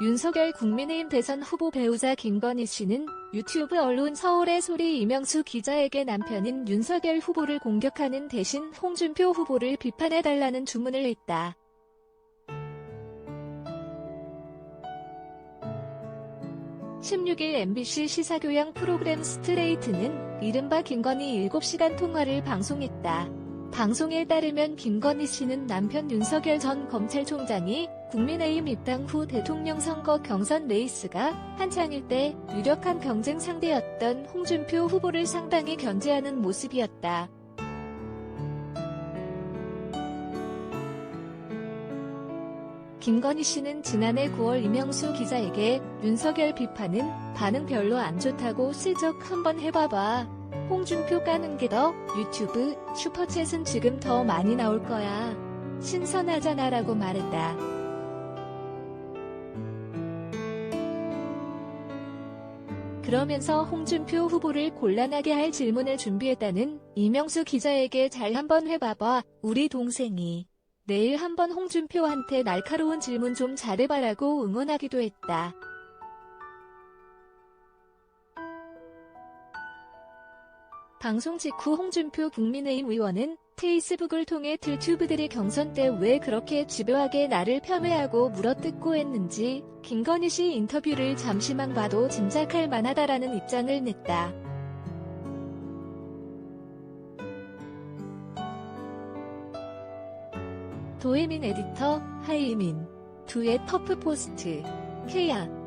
윤석열 국민의힘 대선 후보 배우자 김건희 씨는 유튜브 언론 서울의 소리 이명수 기자에게 남편인 윤석열 후보를 공격하는 대신 홍준표 후보를 비판해달라는 주문을 했다. (16일) MBC 시사교양 프로그램 스트레이트는 이른바 김건희 7시간 통화를 방송했다. 방송에 따르면 김건희 씨는 남편 윤석열 전 검찰총장이 국민의힘 입당 후 대통령 선거 경선 레이스가 한창일 때 유력한 경쟁 상대였던 홍준표 후보를 상당히 견제하는 모습이었다. 김건희 씨는 지난해 9월 이명수 기자에게 윤석열 비판은 반응 별로 안 좋다고 슬쩍 한번 해봐봐. 홍준표 까는 게 더 유튜브 슈퍼챗은 지금 더 많이 나올 거야. 신선하잖아 라고 말했다. 그러면서 홍준표 후보를 곤란하게 할 질문을 준비했다는 이명수 기자에게 잘 한번 해봐봐. 우리 동생이 내일 한번 홍준표한테 날카로운 질문 좀 잘해봐라고 응원하기도 했다. 방송 직후 홍준표 국민의힘 의원은 페이스북을 통해 틀튜브들이 경선 때 왜 그렇게 집요하게 나를 폄훼하고 물어뜯고 했는지 김건희 씨 인터뷰를 잠시만 봐도 짐작할 만하다라는 입장을 냈다. 도혜민 에디터, 하이민, 두의 터프 포스트, 케야.